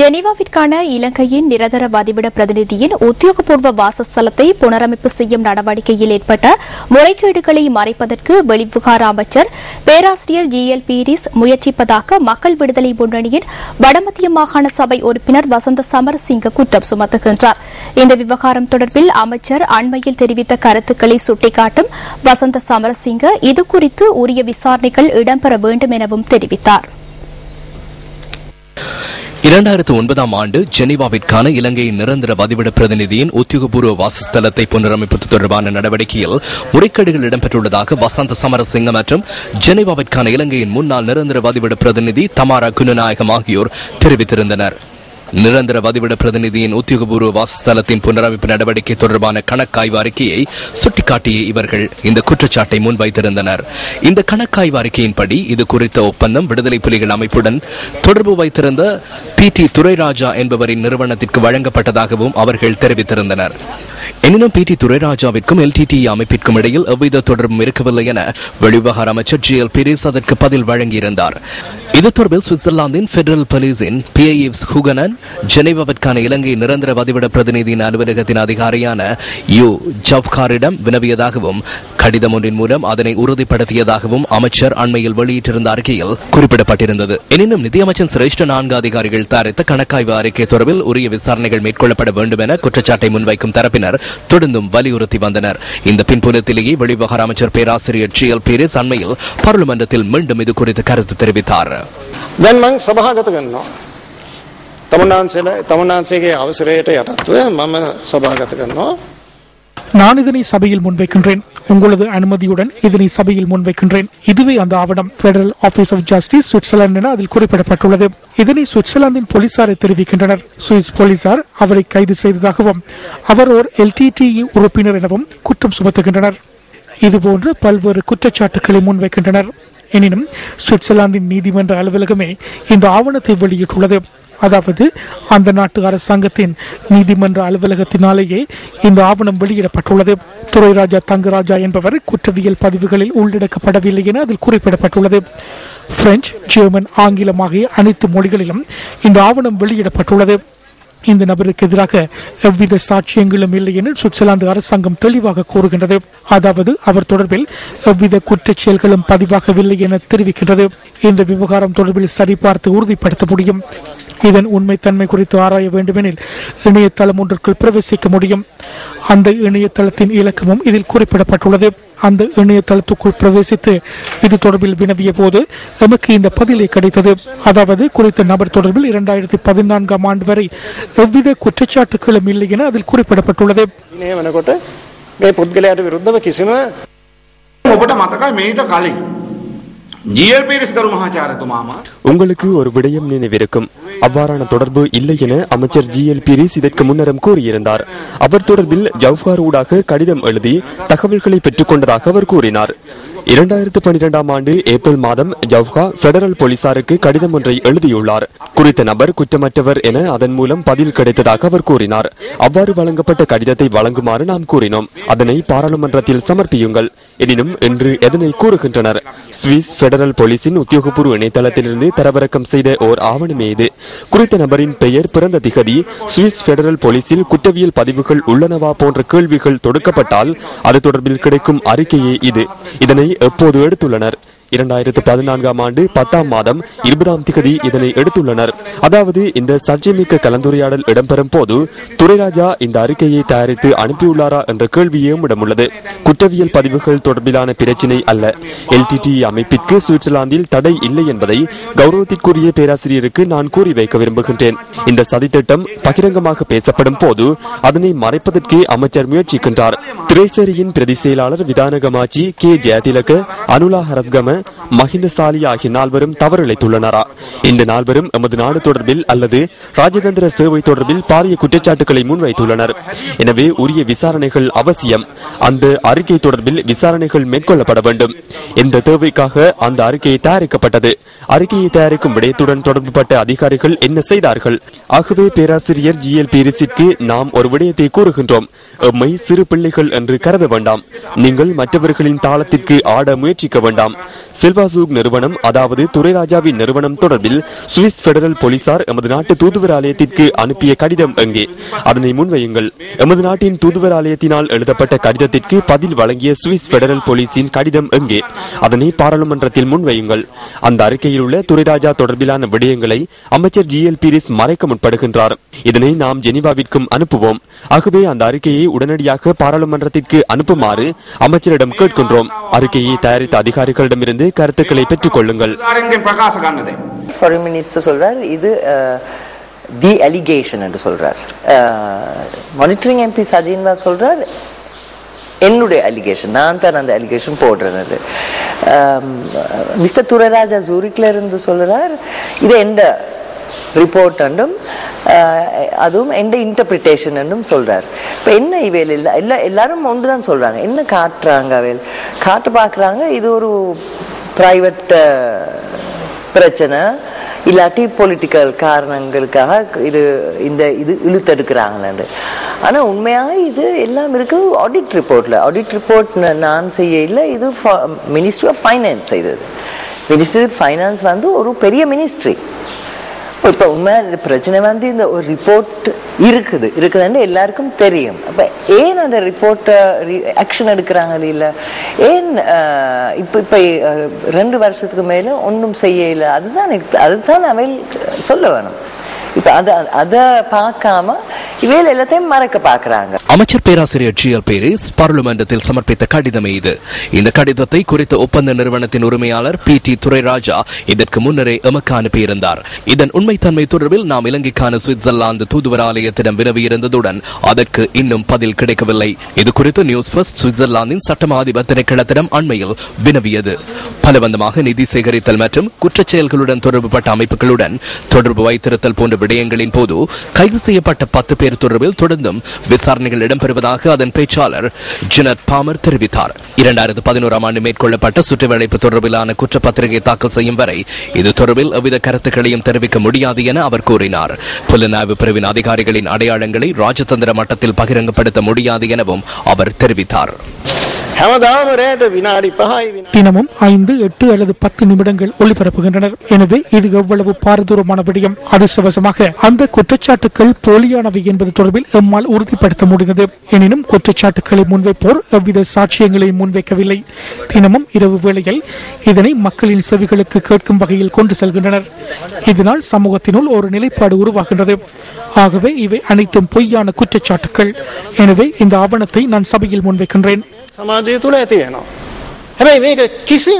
ஜெனீவாவிற்கான இலங்கையின் நிரந்தர வதிவிட பிரதிநிதியின் உத்தியோகபூர்வ வாசஸ்தலத்தை புனரமைப்பு செய்யும் நடவடிக்கையில் ஏற்பட்ட முறைகேடுகளை மறைப்பதற்கு வெளிவிவகார அமைச்சர் பேராசிரியர் ஜி. எல். பீரிஸ் முயற்சிப்பதாக மக்கள் விடுதலை முன்னணியின் வடமத்திய மாகாண சபை உறுப்பினர் வசந்த சமரசிங்க குற்றம் சுமத்துகின்றார். இந்த விவகாரம் தொடர்பில் அமைச்சர் அண்மையில் தெரிவித்த கருத்துக்களை சுட்டிக்காட்டும் வசந்த சமரசிங்க இதுகுறித்து உரிய விசாரணைகள் இடம்பெற வேண்டும் எனவும் தெரிவித்தார். இரண்டாயிரத்து ஒன்பதாம் ஆண்டு ஜெனீவாவிற்கான இலங்கையின் நிரந்தர வதிவிட பிரதிநிதியின் உத்தியோகபூர்வ வாசஸ்தலத்தை புனரமைப்பது தொடர்பான நடவடிக்கையில் முறைகேடுகள் இடம்பெற்றுள்ளதாக வசந்த சமரசிங்க மற்றும் ஜெனீவாவிற்கான இலங்கையின் முன்னாள் நிரந்தர பதிவிட பிரதிநிதி தமாரா குணநாயகம் ஆகியோர் தெரிவித்திருந்தனர். நிரந்தர வதிவிட பிரதிநிதியின் உத்தியோகபூர்வ வாசஸ்தலத்தின் புனரமைப்பு நடவடிக்கை தொடர்பான கணக்காய்வு அறிக்கையை சுட்டிக்காட்டிய இவர்கள் இந்த குற்றச்சாட்டை முன்வைத்திருந்தனர். இந்த கணக்காய்வு அறிக்கையின்படி இது குறித்த ஒப்பந்தம் விடுதலை புலிகள் அமைப்புடன் தொடர்பு வைத்திருந்த பி டி துரைராஜா என்பவரின் நிறுவனத்திற்கு வழங்கப்பட்டதாகவும் அவர்கள் தெரிவித்திருந்தனர். எனினும் பி டி துரைராஜாவிற்கும் எல்டிடி அமைப்பிற்கும் இடையில் எவ்வித தொடர்பும் இருக்கவில்லை என வெளிவிவகார அமைச்சர் ஜி எல் பிரேஸ் அதற்கு பதில் வழங்கியிருந்தார். இது தொடர்பில் சுவிட்சர்லாந்தின் பெடரல் போலீஸின் பிஐஎஃப் ஹுகனன் ஜெனீவாவிற்கான இலங்கை நிரந்தர வதிவிட பிரதிநிதியின் அலுவலகத்தின் அதிகாரியான யு ஜவ்காரிடம் வினவியதாகவும் கடிதம் ஒன்றின் மூலம் அதனை உறுதிப்படுத்தியதாகவும் அமைச்சர் அண்மையில் வெளியிட்டிருந்த அறிக்கையில் குறிப்பிடப்பட்டிருந்தது எனினும் நிதியமைச்சர் சிரேஷ்ட நான்கு அதிகாரிகள் தயாரித்த கணக்காய்வு அறிக்கை தொடர்பில் உரிய விசாரணைகள் மேற்கொள்ளப்பட வேண்டும் என குற்றச்சாட்டை முன்வைக்கும் தரப்பினர் தொடர்ந்தும் வலியுறுத்தி வந்தனர் இந்த பின்புலத்திலேயே வெளிவகார அமைச்சர் பேராசிரியர் ஜி எல் பீரிஸ் அண்மையில் பாராளுமன்றத்தில் மீண்டும் இது குறித்து கருத்து தெரிவித்தார் දැන් මං සභාගත කරනවා. තමුන්නාන්සේලා තමුන්නාන්සේගේ අවසරයට යටත්ව මම සභාගත කරනවා. நான் இதனை சபையில் முன்வைக்கின்றேன் உங்களது அனுமதியுடன் இதனை சபையில் முன்வைக்கின்றேன் இதுவே அந்த ஆவணம் federal office of justice Switzerland என அதில் குறிப்பிடப்பட்டுள்ளது இதனை சுவிட்சர்லாந்தின் போலீசாரை தெரிவிக்கின்றனர் சுவிஸ் போலீசார் அவரை கைது செய்ததாகவும் அவர் ஒரு எல்டிடிஇ உறுப்பினர் எனவும் குற்றம் சுமத்துகின்றனர் இதுபோன்று பல்வேறு குற்றச்சாட்டுக்களை முன்வைக்கின்றனர் எனினும் சுவிட்சர்லாந்தின் நீதிமன்ற அலுவலகமே இந்த ஆவணத்தை வெளியிட்டுள்ளது. அதாவது அந்த நாட்டு அரசாங்கத்தின் நீதிமன்ற அலுவலகத்தினாலேயே இந்த ஆவணம் வெளியிடப்பட்டுள்ளது. துரைராஜா தங்கராஜா என்பவர் குற்றவியல் பதிவுகளில் உள்ளடக்கப்படவில்லை என அதில் குறிப்பிடப்பட்டுள்ளது. பிரெஞ்சு ஜெர்மன் ஆங்கிலம் ஆகிய அனைத்து மொழிகளிலும் இந்த ஆவணம் வெளியிடப்பட்டுள்ளது. இந்த நபருக்கு எதிராக எவ்வித சாட்சியங்களும் இல்லை என சுவிட்சர்லாந்து அரசாங்கம் தெளிவாக கூறுகின்றது. அதாவது அவர் தொடர்பில் எவ்வித குற்றச் செயல்களும் பதிவாகவில்லை என தெரிவிக்கின்றது. இந்த விவகாரம் தொடர்பில் சரிபார்த்து உறுதிப்படுத்த முடியும். இதன் உண்மைத்தன்மை குறித்து ஆராய வேண்டுமெனில் இணையதளம் ஒன்றுக்குள் பிரவேசிக்க முடியும். அந்த இணையதளத்தின் இலக்கமும் இதில் குறிப்பிடப்பட்டுள்ளது. அந்த இணையதளத்துக்குள் பிரவேசித்து இது தொடர்பில் வினவிய போது எமக்கு இந்த பதிலை கிடைத்தது. அதாவது குறித்த நபர் தொடர்பில் இரண்டாயிரத்தி பதினான்காம் ஆண்டு வரை எவ்வித குற்றச்சாட்டுகளும் இல்லை என அதில் குறிப்பிடப்பட்டுள்ளது. உங்களுக்கு ஒரு விடயம் நினைவிருக்கும். அவ்வாறான தொடர்பு இல்லை என அமைச்சர் ஜி எல் பீரிஸ் இதற்கு முன்னரும் கூறியிருந்தார். அவர் தொடர்பில் ஜவ்ஹார் ஊடாக கடிதம் எழுதி தகவல்களை பெற்றுக்கொண்டதாக அவர் கூறினார். இரண்டாயிரத்து பனிரெண்டாம் ஆண்டு ஏப்ரல் மாதம் ஜவ்ஹா பெடரல் போலீசாருக்கு கடிதம் ஒன்றை எழுதியுள்ளார். குறித்த நபர் குற்றமற்றவர் என அதன் மூலம் பதில் கிடைத்ததாக அவர் கூறினார். அவ்வாறு வழங்கப்பட்ட கடிதத்தை வழங்குமாறு நாம் கூறினோம். அதனை பாராளுமன்றத்தில் சமர்ப்பியுங்கள். எனினும் இன்று எதனை கூறுகின்றனர்? சுவிஸ் பெடரல் போலீசின் உத்தியோகபூர்வ இணையதளத்திலிருந்து தரவிறக்கம் செய்த ஓர் ஆவணமே இது. குறித்த நபரின் பெயர் பிறந்த திகதி சுவிஸ் பெடரல் போலீசில் குற்றவியல் பதிவுகள் உள்ளனவா போன்ற கேள்விகள் தொடுக்கப்பட்டால் அது தொடர்பில் கிடைக்கும் அறிக்கையே இது. இதனை எப்போது எடுத்துள்ளனர்? இரண்டாயிரத்து பதினான்காம் ஆண்டு பத்தாம் மாதம் இருபதாம் திகதி இதனை எடுத்துள்ளனர். அதாவது இந்த சர்ச்சைமிக்க கலந்துரையாடல் இடம்பெறும் போது துரைராஜா இந்த அறிக்கையை தயாரித்து அனுப்பியுள்ளாரா என்ற கேள்வியும் இடமுள்ளது குற்றவியல் பதிவுகள் தொடர்பிலான பிரச்சினை அல்ல. எல்டிடி அமைப்பிற்கு சுவிட்சர்லாந்தில் தடை இல்லை என்பதை கௌரவத்திற்குரிய பேராசிரியருக்கு நான் கூறி வைக்க விரும்புகின்றேன். இந்த சதித்திட்டம் பகிரங்கமாக பேசப்படும் போது அதனை மறைப்பதற்கே அமைச்சர் முயற்சிக்கின்றார். திரைசேரியின் பிரதி செயலாளர் விதானகமாச்சி கே. ஜெயதிலக அனுலா ஹரஸ்கம மகிந்தசாலி ஆகிய நால்வரும் தவறிழைத்துள்ளனரா. இந்த நால்வரும் எமது நாடு தொடர்பில் அல்லது ராஜதந்திர சேவை தொடர்பில் பாரிய குற்றச்சாட்டுகளை முன்வைத்துள்ளனர். எனவே உரிய விசாரணைகள் அவசியம். அந்த அறிக்கை தொடர்பில் விசாரணைகள் மேற்கொள்ளப்பட வேண்டும். இந்த தேவைக்காக அந்த அறிக்கை தயாரிக்கப்பட்டது. அறிக்கையை தயாரிக்கும் விடயத்துடன் தொடர்புபட்ட அதிகாரிகள் என்ன செய்தார்கள்? ஆகவே பேராசிரியர் ஜி எல் பீரிஸிற்கு நாம் ஒரு விடயத்தை கூறுகின்றோம். எம்மை சிறு பிள்ளைகள் என்று கருத வேண்டாம். நீங்கள் மற்றவர்களின் தாளத்திற்கு ஆட முயற்சிக்க வேண்டாம். செல்வாசூக் நிறுவனம் அதாவது துரைராஜாவின் நிறுவனம் தொடர்பில் சுவிஸ் பெடரல் போலீசார் எமது நாட்டு தூதுவர் ஆலயத்திற்கு அனுப்பிய கடிதம் எங்கே அதனை முன்வையுங்கள். எமது நாட்டின் தூதுவர் ஆலயத்தினால் எழுதப்பட்ட கடிதத்திற்கு பதில் வழங்கிய சுவிஸ் பெடரல் போலீசின் கடிதம் எங்கே அதனை பாராளுமன்றத்தில் முன்வையுங்கள். அந்த அறிக்கையில் உள்ள துரைராஜா தொடர்பிலான விடயங்களை அமைச்சர் ஜி எல் பீரிஸ் மறைக்க முற்படுகின்றார். இதனை நாம் ஜெனீவாவிற்கும் அனுப்புவோம். ஆகவே அந்த அறிக்கையை உடனடியாக பாராளுமன்றத்திற்கு அனுப்புமாறு அமைச்சரிடம் கேட்கின்றோம். அறிக்கையை தயாரித்த அதிகாரிகளிடமிருந்து கருத்துக்களை பெற்றுக் கொள்ளுங்கள். சொல்றார் இது தி அலிகேஷன் என்று சொல்றார். மானிட்டரிங் எம்பி சஜின்வா சொல்றார் என்னுடைய அலிகேஷன் நான் தான் அந்த அலிகேஷன் போடுறேன் மிஸ்டர் துரராஜா ஜூரிக்ல இருந்து சொல்றார் இது எந்த ரிப்போர்ட் என்றும் அதுவும் எந்த இன்டர்பிரிட்டேஷன் என்றும் சொல்கிறார் இப்போ என்ன இவையில் இல்லை எல்லா எல்லாரும் ஒன்று தான் சொல்கிறாங்க என்ன காட்டுறாங்க அவையில்? காட்டு பார்க்குறாங்க இது ஒரு ப்ரைவேட் பிரச்சனை. இல்லாட்டி பொலிட்டிக்கல் காரணங்களுக்காக இது இந்த இது இழுத்தெடுக்கிறாங்களாண்டு. ஆனால் உண்மையாக இது எல்லாம் இருக்குது ஆடிட் ரிப்போர்ட்டில் ஆடிட் ரிப்போர்ட் நான் செய்ய இல்லை இது மினிஸ்ட்ரி ஆஃப் ஃபைனான்ஸ் செய்தது. மினிஸ்ட்ரி ஆஃப் ஃபைனான்ஸ் வந்து ஒரு பெரிய மினிஸ்ட்ரி இப்போ உண்மை இந்த பிரச்சனை வந்து இந்த ஒரு ரிப்போர்ட் இருக்குது. இருக்குதுன்னு எல்லாருக்கும் தெரியும். அப்போ ஏன் அந்த ரிப்போர்ட்டை ஆக்ஷன் எடுக்கிறாங்க இல்லை ஏன் இப்போ இப்போ ரெண்டு வருஷத்துக்கு மேலே ஒன்றும் செய்யலை? அதுதான் எனக்கு அதுதான் அவையில் சொல்ல வேணும். இப்போ அதை அதை பார்க்காம இவையில் எல்லாத்தையும் மறக்க பார்க்குறாங்க அமைச்சர் பேராசிரியர் ஜி எல் பேரிஸ் பாராளுமன்றத்தில் சமர்ப்பித்த கடிதமே இது. இந்த கடிதத்தை குறித்த ஒப்பந்த நிறுவனத்தின் உரிமையாளர் பி. டி. துரைராஜா இதற்கு முன்னரே எமக்கு அனுப்பியிருந்தார். இதன் உண்மைத்தன்மை தொடர்பில் நாம் இலங்கைக்கான சுவிட்சர்லாந்து தூதுவர் ஆலயத்திடம் வினவியிருந்ததுடன் அதற்கு இன்னும் பதில் கிடைக்கவில்லை. இது குறித்து நியூஸ் ஃபர்ஸ்ட் சுவிட்சர்லாந்தின் சட்டமா அதிபர் திணைக்களத்திடம் அண்மையில் வினவியது. பலவந்தமாக நிதி சேகரித்தல் மற்றும் குற்றச் செயல்களுடன் தொடர்புபட்ட அமைப்புகளுடன் தொடர்பு வைத்திருத்தல் போன்ற விடயங்களின் போது கைது செய்யப்பட்ட பத்து பேர் தொடர்பில் தொடர்ந்தும் விசாரணைகள் இடம்பெறுவதாக அதன் பேச்சாளர் ஜினட் பாமர் தெரிவித்தார். இரண்டாயிரத்து பதினோராம் ஆண்டு மேற்கொள்ளப்பட்ட சுற்றுவளைப்பு தொடர்பிலான குற்றப்பத்திரிகை தாக்கல் செய்யும் வரை இது தொடர்பில் எவ்வித கருத்துக்களையும் தெரிவிக்க முடியாது என அவர் கூறினார். புலனாய்வு பிரிவின் அதிகாரிகளின் அடையாளங்களை ராஜதந்திர மட்டத்தில் பகிரங்கப்படுத்த முடியாது எனவும் அவர் தெரிவித்தார். தினமும் ஐந்து எட்டு அல்லது பத்து நிமிடங்கள் ஒளிபரப்புகின்றனர். எனவே இது எவ்வளவு பாரதூரமான விடயம்? அதிர்ஷ்டவசமாக அந்த குற்றச்சாட்டுகள் போலியானவை என்பது தொடர்பில் எம்மால் உறுதிப்படுத்த முடிந்தது. எனினும் குற்றச்சாட்டுகளை முன்வைப்போர் எவ்வித சாட்சியங்களையும் முன்வைக்கவில்லை. தினமும் இரவு வேளையில் இதனை மக்களின் செவிகளுக்கு கேட்கும் வகையில் கொண்டு செல்கின்றனர். இதனால் சமூகத்தினுள் ஒரு நிலைப்பாடு உருவாகின்றது. ஆகவே இவை அனைத்தும் பொய்யான குற்றச்சாட்டுகள் எனவே இந்த ஆவணத்தை நான் சபையில் முன்வைக்கின்றேன். සමාජය තුළ ඇති වෙනවා. හැබැයි මේක කිසි